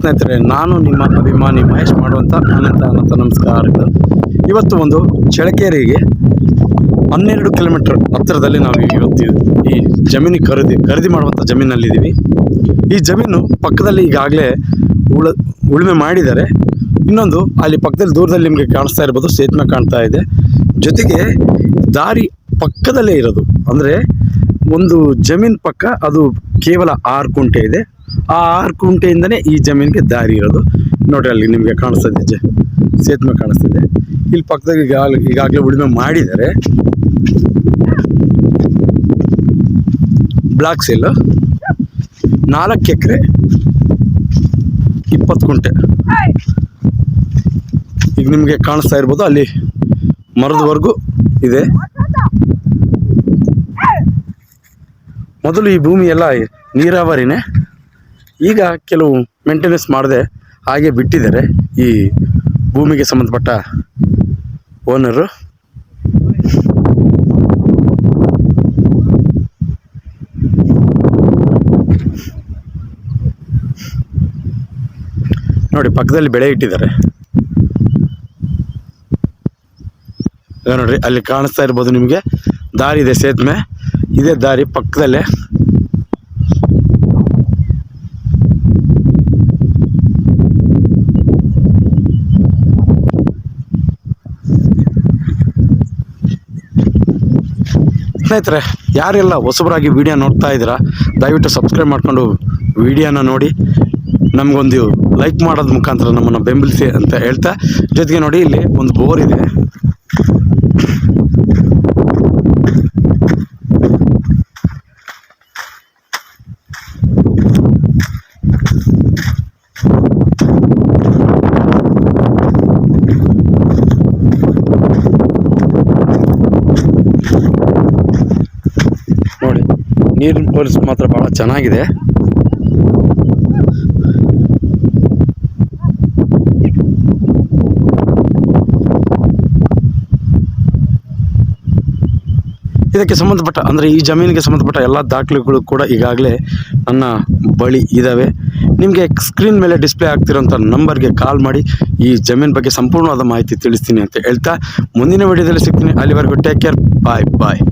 ಸ್ನೇಹಿತರೆ, ನಾನು ನಿಮ್ಮ ಅಭಿಮಾನಿ ಮಹೇಶ್ ಮಾಡುವಂಥ ಅನಂತ ಅನಂತ ನಮಸ್ಕಾರಗಳು. ಇವತ್ತು ಒಂದು ಚಳಕೇರಿಗೆ ಹನ್ನೆರಡು ಕಿಲೋಮೀಟರ್ ಹತ್ತಿರದಲ್ಲಿ ನಾವು ಇವತ್ತು ಈ ಜಮೀನಿಗೆ ಖರೀದಿ ಖರೀದಿ ಮಾಡುವಂಥ ಜಮೀನಲ್ಲಿದ್ದೀವಿ. ಈ ಜಮೀನು ಪಕ್ಕದಲ್ಲಿ ಈಗಾಗಲೇ ಉಳ, ಉಳುಮೆ ಮಾಡಿದ್ದಾರೆ. ಇನ್ನೊಂದು ಅಲ್ಲಿ ಪಕ್ಕದಲ್ಲಿ ದೂರದಲ್ಲಿ ನಿಮಗೆ ಕಾಣಿಸ್ತಾ ಇರ್ಬೋದು ಸೇತುವೆ ಕಾಣ್ತಾ ಇದೆ. ಜೊತೆಗೆ ದಾರಿ ಪಕ್ಕದಲ್ಲೇ ಇರೋದು. ಅಂದರೆ ಒಂದು ಜಮೀನು ಪಕ್ಕ ಅದು ಕೇವಲ ಆರು ಕುಂಟೆ ಇದೆ. ಆ ಆರು ಕುಂಟೆಯಿಂದನೇ ಈ ಜಮೀನಿಗೆ ದಾರಿ ಇರೋದು. ನೋಡ್ರಿ, ಅಲ್ಲಿ ನಿಮಗೆ ಕಾಣಿಸ್ತದೆ ಜ ಸೇತುವೆ ಕಾಣಿಸ್ತದೆ. ಇಲ್ಲಿ ಪಕ್ಕದಾಗ ಈಗ ಈಗಾಗಲೇ ಉಳುಮೆ ಮಾಡಿದ್ದಾರೆ. ಬ್ಲಾಕ್ ಸೇಲು ನಾಲ್ಕು ಎಕರೆ, ಇಪ್ಪತ್ತು ಕುಂಟೆ. ಈಗ ನಿಮಗೆ ಕಾಣಿಸ್ತಾ ಇರ್ಬೋದು, ಅಲ್ಲಿ ಮರದವರೆಗೂ ಇದೆ. ಮೊದಲು ಈ ಭೂಮಿ ಎಲ್ಲ ನೀರಾವರಿನೇ. ಈಗ ಕೆಲವು ಮೇಂಟೆನೆನ್ಸ್ ಮಾಡದೆ ಹಾಗೆ ಬಿಟ್ಟಿದ್ದಾರೆ ಈ ಭೂಮಿಗೆ ಸಂಬಂಧಪಟ್ಟ ಓನರು ನೋಡಿ, ಪಕ್ಕದಲ್ಲಿ ಬೆಳೆ ಇಟ್ಟಿದ್ದಾರೆ. ನೋಡ್ರಿ, ಅಲ್ಲಿ ಕಾಣಿಸ್ತಾ ಇರ್ಬೋದು ನಿಮಗೆ. ದಾರಿ ಇದೆ, ಸೇತುವೆ. ಇದೇ ದಾರಿ ಪಕ್ಕದಲ್ಲೇ. ಸ್ನೇಹಿತರೆ, ಯಾರೆಲ್ಲ ಹೊಸಬರಾಗಿ ವಿಡಿಯೋ ನೋಡ್ತಾ ಇದ್ದೀರಾ, ದಯವಿಟ್ಟು ಸಬ್ಸ್ಕ್ರೈಬ್ ಮಾಡ್ಕೊಂಡು ವೀಡಿಯೋನ ನೋಡಿ. ನಮಗೊಂದು ಲೈಕ್ ಮಾಡೋದ್ ಮುಖಾಂತರ ನಮ್ಮನ್ನು ಬೆಂಬಲಿಸಿ ಅಂತ ಹೇಳ್ತಾ, ಜೊತೆಗೆ ನೋಡಿ, ಇಲ್ಲಿ ಒಂದು ಬೋರ್ ಇದೆ ನೋಡಿ ನೀರಿನ ಪೋಲಿಸ್ ಮಾತ್ರ ಭಾಳ ಚೆನ್ನಾಗಿದೆ. ಇದಕ್ಕೆ ಸಂಬಂಧಪಟ್ಟ ಅಂದರೆ ಈ ಜಮೀನಿಗೆ ಸಂಬಂಧಪಟ್ಟ ಎಲ್ಲ ದಾಖಲೆಗಳು ಕೂಡ ಈಗಾಗಲೇ ನನ್ನ ಬಳಿ ಇದ್ದಾವೆ ನಿಮಗೆ ಸ್ಕ್ರೀನ್ ಮೇಲೆ ಡಿಸ್ಪ್ಲೇ ಆಗ್ತಿರೋಂಥ ನಂಬರ್ಗೆ ಕಾಲ್ ಮಾಡಿ ಈ ಜಮೀನು ಬಗ್ಗೆ ಸಂಪೂರ್ಣವಾದ ಮಾಹಿತಿ ತಿಳಿಸ್ತೀನಿ ಅಂತ ಹೇಳ್ತಾ ಮುಂದಿನ ವಿಡಿಯೋದಲ್ಲಿ ಸಿಗ್ತೀನಿ. ಅಲ್ಲಿವರೆಗೂ ಟೇಕ್ ಕೇರ್ ಬಾಯ್ ಬಾಯ್